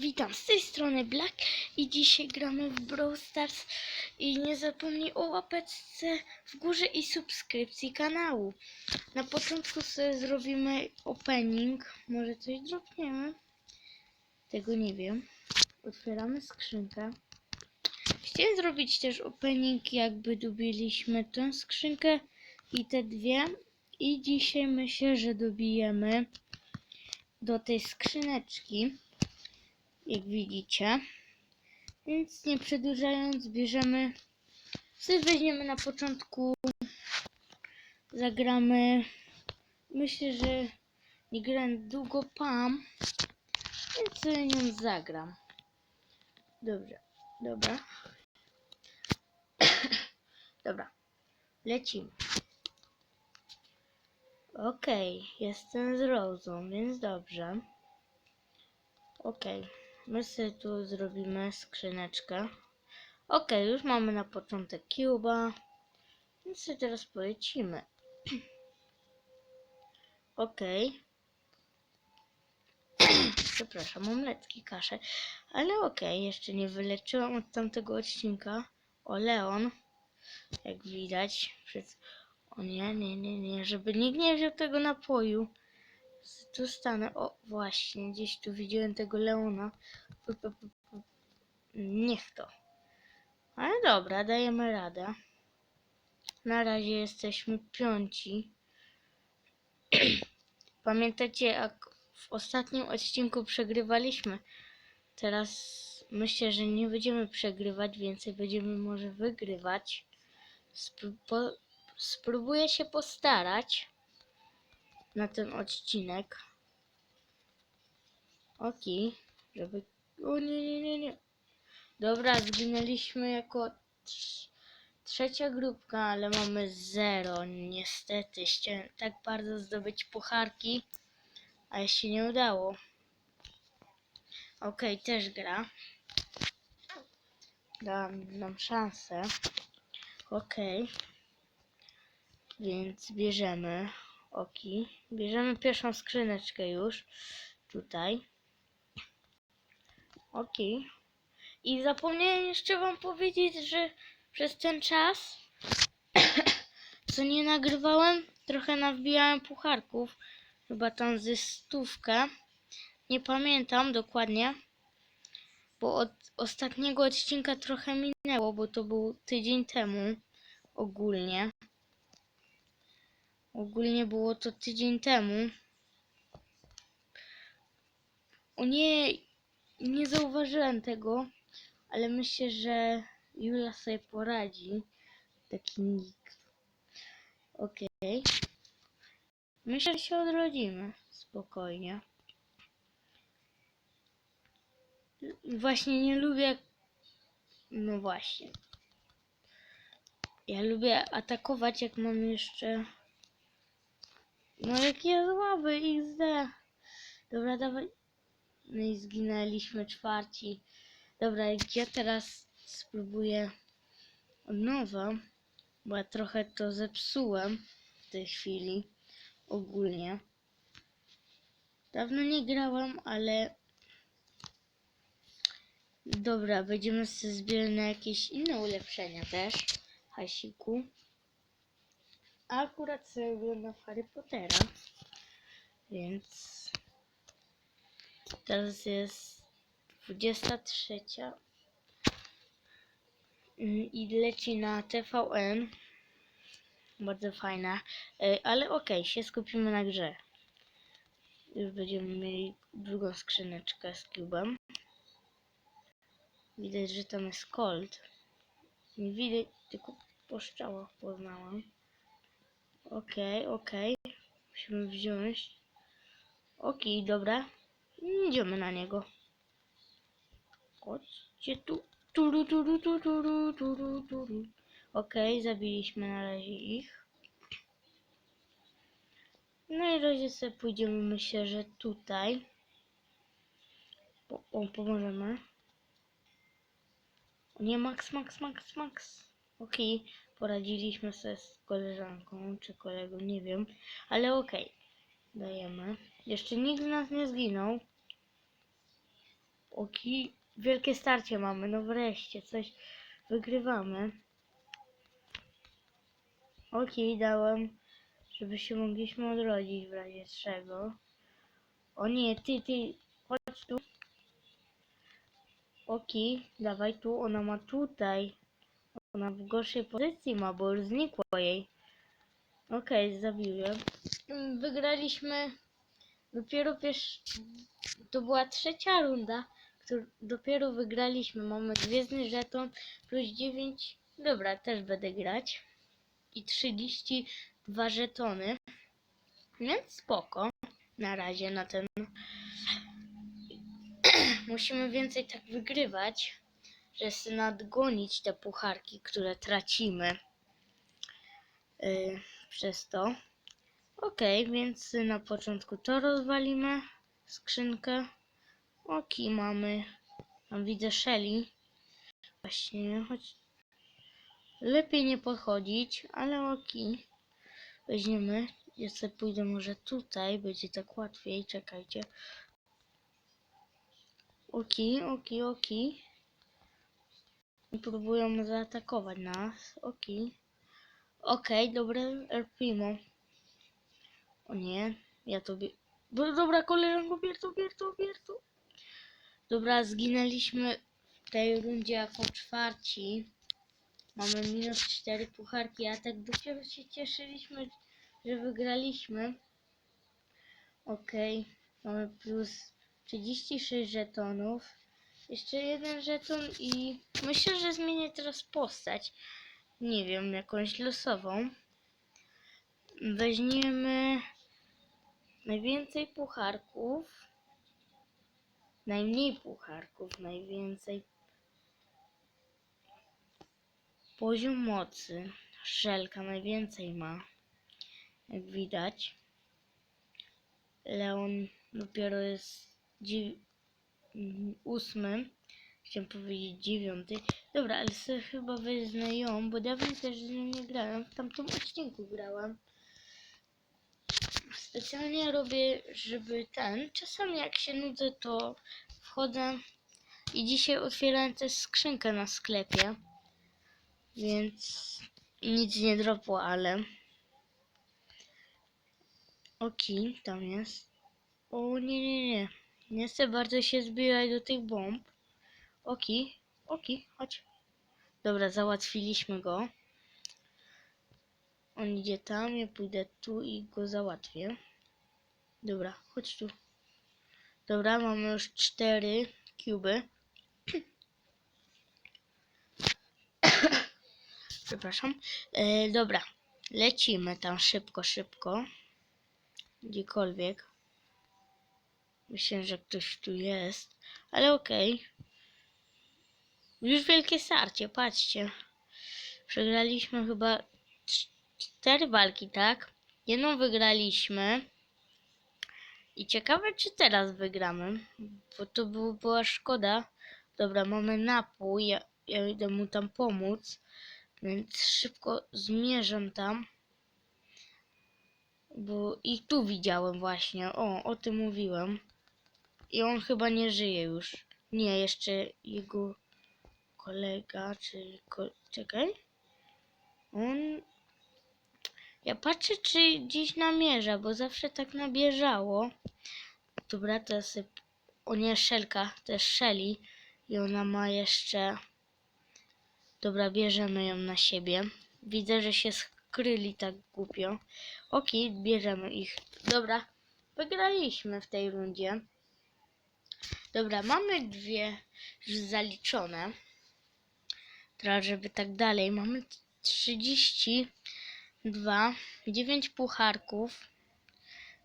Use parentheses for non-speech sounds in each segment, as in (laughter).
Witam z tej strony Black i dzisiaj gramy w Brawl Stars i nie zapomnij o łapeczce w górze i subskrypcji kanału. Na początku sobie zrobimy opening, może coś dropniemy, tego nie wiem. Otwieramy skrzynkę. Chciałem zrobić też opening jakby dobiliśmy tę skrzynkę i te dwie i dzisiaj myślę, że dobijemy do tej skrzyneczki jak widzicie. Więc nie przedłużając, bierzemy, sobie weźmiemy na początku, zagramy, myślę, że nie grałem długo Pam, więc sobie nią zagram. Dobrze, dobra. (coughs) dobra, lecimy. Okej, jestem z Rozą, więc dobrze. Okej. My sobie tu zrobimy skrzyneczkę. Ok, już mamy na początek cuba. Więc sobie teraz polecimy. (clears throat) Ok. (clears throat) Przepraszam, mam letki kaszę. Ale ok, jeszcze nie wyleczyłam od tamtego odcinka. O Leon. Jak widać. Przez... O nie, nie, nie, nie. Żeby nikt nie wziął tego napoju. Tu stanę. O, właśnie, gdzieś tu widziałem tego Leona. Niech to. Ale dobra, dajemy radę. Na razie jesteśmy piąci. (clears throat) Pamiętacie, jak w ostatnim odcinku przegrywaliśmy? Teraz myślę, że nie będziemy przegrywać, więcej będziemy może wygrywać. Spróbuję się postarać na ten odcinek. Okej, żeby... O nie, nie, nie, nie. Dobra, zginęliśmy jako trz- trzecia grupka, ale mamy zero. Niestety, chciałem tak bardzo zdobyć pucharki, ale się nie udało. Okej, też gra. Dam nam szansę. Okej. Więc bierzemy oki. Bierzemy pierwszą skrzyneczkę już. Tutaj. Okej. I zapomniałem jeszcze wam powiedzieć, że przez ten czas, (coughs) co nie nagrywałem, trochę nawbijałem pucharków. Chyba tam ze stówkę. Nie pamiętam dokładnie. Bo od ostatniego odcinka trochę minęło, bo to był tydzień temu ogólnie. Ogólnie było to tydzień temu. O nie, nie zauważyłem tego, ale myślę, że Jula sobie poradzi. Taki nick. Okej. Myślę, że się odrodzimy. Spokojnie. Właśnie nie lubię. No właśnie. Ja lubię atakować, jak mam jeszcze. No jak ja słaby XD. Dobra, dawaj. No i zginęliśmy czwarci. Dobra, jak ja teraz spróbuję od nowa, bo ja trochę to zepsułem w tej chwili ogólnie. Dawno nie grałam, ale dobra, będziemy sobie zbierać na jakieś inne ulepszenia też. Hasiku. Akurat sobie oglądam Harry Pottera, więc Teraz jest 23. Mm, I leci na TVN. Bardzo fajna. Ale okej, się skupimy na grze. Już będziemy mieli drugą skrzyneczkę z cubem. Widać, że tam jest cold. Nie widać, tylko po szczałach poznałam. Okej, okej. Musimy wziąć. Okej, dobra. Idziemy na niego. Chodźcie tu. Turu, turu, turu, turu, turu. Okej, zabiliśmy na razie ich. No i razie sobie pójdziemy, myślę, że tutaj. Po, o, pomożemy. Nie, Max, Max, Max, Max. Okej, poradziliśmy sobie z koleżanką czy kolegą, nie wiem. Ale okej, dajemy. Jeszcze nikt z nas nie zginął. Oki, wielkie starcie mamy, no wreszcie, coś wygrywamy. Oki, dałem, żeby się mogliśmy odrodzić w razie czego. O nie, ty, ty, chodź tu. Oki, dawaj tu, ona ma tutaj. Ona w gorszej pozycji ma, bo już znikło jej. Okej, zabiłem. Mm, Wygraliśmy dopiero pierwszy... To była trzecia runda, którą dopiero wygraliśmy. Mamy gwiezdny żeton plus 9. Dobra, też będę grać. I 32 żetony. Więc spoko. Na razie na ten. (clears throat) Musimy więcej tak wygrywać, że sobie nadgonić te pucharki, które tracimy. Yy, przez to. Okej, więc na początku to rozwalimy. Skrzynkę. Oki mamy. Tam widzę Shelly. Właśnie, choć lepiej nie podchodzić, ale oki. Weźmiemy. Ja sobie pójdę może tutaj, będzie tak łatwiej. Czekajcie. Oki, oki, oki. I próbują zaatakować nas. Oki. Okej, dobre El. O nie, ja to bie... Bo- Dobra, koleżanko, bier to, bier to, bier to. Dobra, zginęliśmy w tej rundzie jako czwarci. Mamy minus 4 pucharki, a tak dopiero się cieszyliśmy, że wygraliśmy. Okej, mamy plus 36 żetonów. Jeszcze jeden żeton i myślę, że zmienię teraz postać. Nie wiem, jakąś losową. Weźmiemy najwięcej pucharków. Najmniej pucharków, najwięcej. Poziom mocy. Szelka najwięcej ma. Jak widać. Leon dopiero jest ósmy. Chciałem powiedzieć dziewiąty. Dobra, ale sobie chyba wezmę ją, bo dawno też z nią nie grałem. W tamtym odcinku grałem. Specjalnie robię, żeby ten. Czasami jak się nudzę, to wchodzę i dzisiaj otwierałem też skrzynkę na sklepie. Więc nic nie dropło, ale. Oki, tam jest. O nie, nie, nie. Nie chcę bardzo się zbierać do tych bomb. Oki, oki, chodź. Dobra, załatwiliśmy go. On idzie tam, ja pójdę tu i go załatwię. Dobra, chodź tu. Dobra, mamy już cztery kuby. (coughs) Przepraszam. E, dobra, lecimy tam szybko, szybko. Gdziekolwiek. Myślę, że ktoś tu jest, ale okej. Już wielkie starcie, patrzcie. Przegraliśmy chyba cz- cztery walki, tak? Jedną wygraliśmy. I ciekawe, czy teraz wygramy, bo to było, była szkoda. Dobra, mamy napój, ja, ja idę mu tam pomóc, więc szybko zmierzam tam. Bo i tu widziałem właśnie, o, o tym mówiłem. I on chyba nie żyje już. Nie, jeszcze jego kolega, czyli ko czekaj. On ja patrzę, czy gdzieś namierza, bo zawsze tak nabierzało. Dobra, to jest... O nie, Szelka, jest Shelly. I ona ma jeszcze... Dobra, bierzemy ją na siebie. Widzę, że się skryli tak głupio. Okej, bierzemy ich. Dobra, wygraliśmy w tej rundzie. Dobra, mamy dwie już zaliczone. Teraz, żeby tak dalej, mamy 30 dwa, dziewięć pucharków.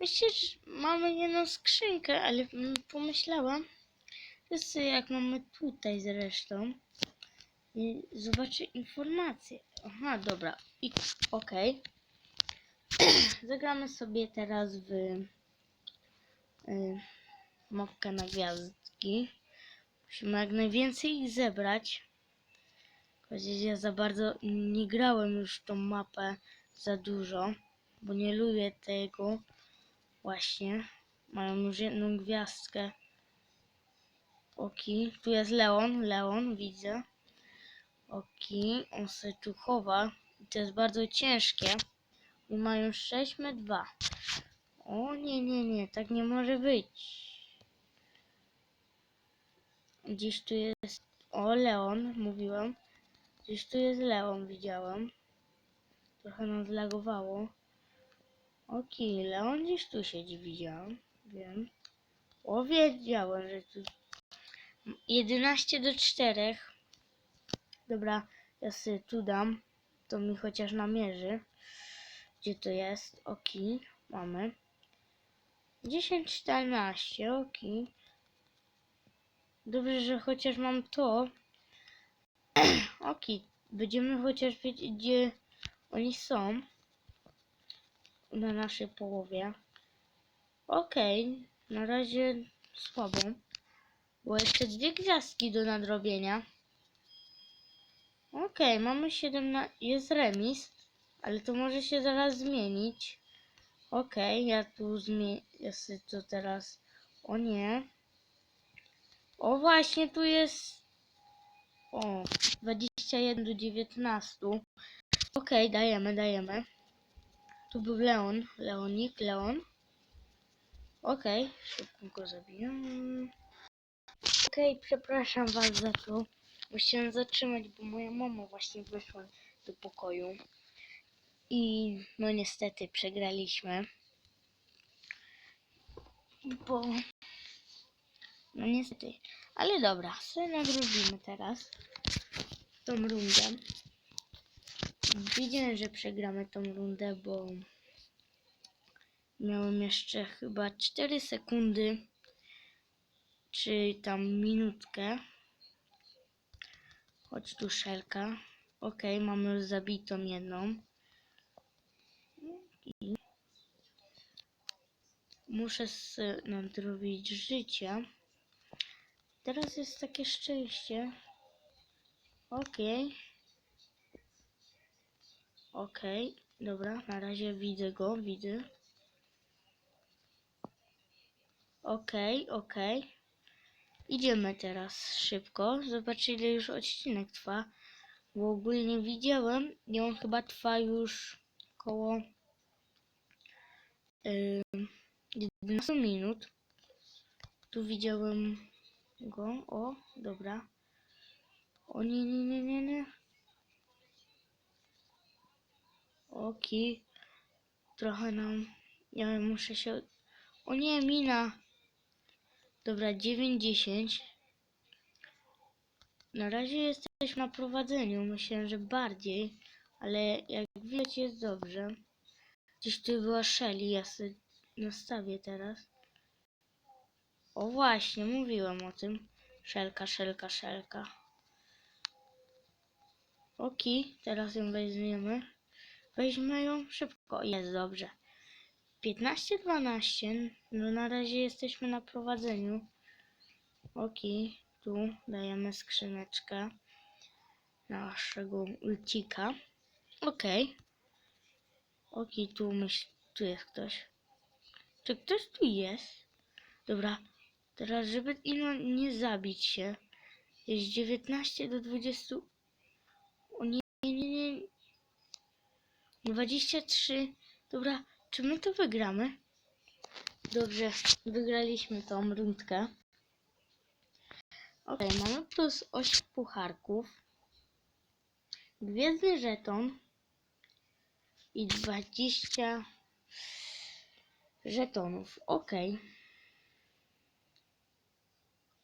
Myślę, że mamy jedną skrzynkę, ale mm, pomyślałam, że jak mamy tutaj zresztą i zobaczę informacje. Aha, dobra. I okej. (clears throat) Zagramy sobie teraz w y, mopkę na gwiazdki. Musimy jak najwięcej ich zebrać. Chociaż ja za bardzo nie grałem już tą mapę za dużo, bo nie lubię tego właśnie. Mają już jedną gwiazdkę. Oki, tu jest Leon, Leon, widzę. Oki, on se tu chowa. I to jest bardzo ciężkie. I mają 6 my 2. O nie, nie, nie, tak nie może być. Gdzieś tu jest... O, Leon, mówiłem. Gdzieś tu jest Leon, widziałem. Trochę nam zlagowało. Okej, Leon gdzieś tu siedzi, widziałem. Wiem. O, wiedziałem, że tu... 11 do 4. Dobra, ja sobie tu dam. To mi chociaż namierzy. Gdzie to jest? Okej, mamy. 10, 14, okej. Dobrze, że chociaż mam to. (clears throat) Okej, będziemy chociaż wiedzieć, gdzie oni są. Na naszej połowie. Okej, na razie słabo. Bo jeszcze dwie gwiazdki do nadrobienia. Okej, mamy 17. Jest remis, ale to może się zaraz zmienić. Okej, ja tu zmienię. Ja to teraz. O nie. O właśnie, tu jest. O, 21 do 19. Okej, dajemy, dajemy. Tu był Leon, Leonik, Leon. Okej, szybko go zabiję. Okej, przepraszam was za to. Musiałem zatrzymać, bo moja mama właśnie wyszła do pokoju. I no niestety przegraliśmy. Bo... No niestety. Ale dobra, sobie nadrobimy teraz tą rundę. Wiedziałem, że przegramy tą rundę, bo miałem jeszcze chyba 4 sekundy, czy tam minutkę. Chodź tu szelka. Ok, mamy już zabitą jedną. I muszę s- nadrobić życie. Teraz jest takie szczęście. Okej. Okej, dobra, na razie widzę go, widzę. Okej, okej. Idziemy teraz szybko. Zobacz ile już odcinek trwa. Bo ogólnie widziałem i on chyba trwa już około yy, 11 minut. Tu widziałem go. O, dobra. O nie, nie, nie, nie, nie. Oki. Trochę nam... Ja muszę się... O nie, mina. Dobra, 9-10. Na razie jesteśmy na prowadzeniu. Myślę, że bardziej. Ale jak widać jest dobrze. Gdzieś tu była Shelly. Ja sobie nastawię teraz. O właśnie, mówiłem o tym. Szelka, szelka, szelka. Oki, teraz ją weźmiemy. Weźmy ją szybko. Jest dobrze. 15-12. No na razie jesteśmy na prowadzeniu. Oki, tu dajemy skrzyneczkę naszego ulcika. Okej. Oki, tu myśl, tu jest ktoś. Czy ktoś tu jest? Dobra, teraz żeby ino nie zabić się. Jest 19 do 20. O nie, nie, nie, nie. 23. Dobra, czy my to wygramy? Dobrze, wygraliśmy tą rundkę. Ok, mamy plus 8 pucharków. Gwiezdny żeton. I 20 żetonów. Ok.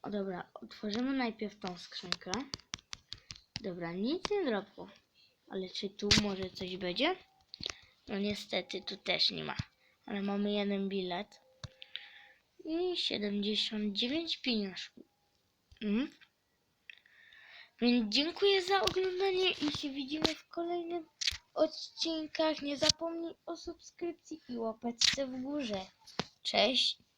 O dobra, otworzymy najpierw tą skrzynkę. Dobra, nic nie drobło. Ale czy tu może coś będzie? No niestety, tu też nie ma. Ale mamy jeden bilet. I 79 pieniążków. Mm. Więc dziękuję za oglądanie i się widzimy w kolejnych odcinkach. Nie zapomnij o subskrypcji i łapeczce w górze. Cześć!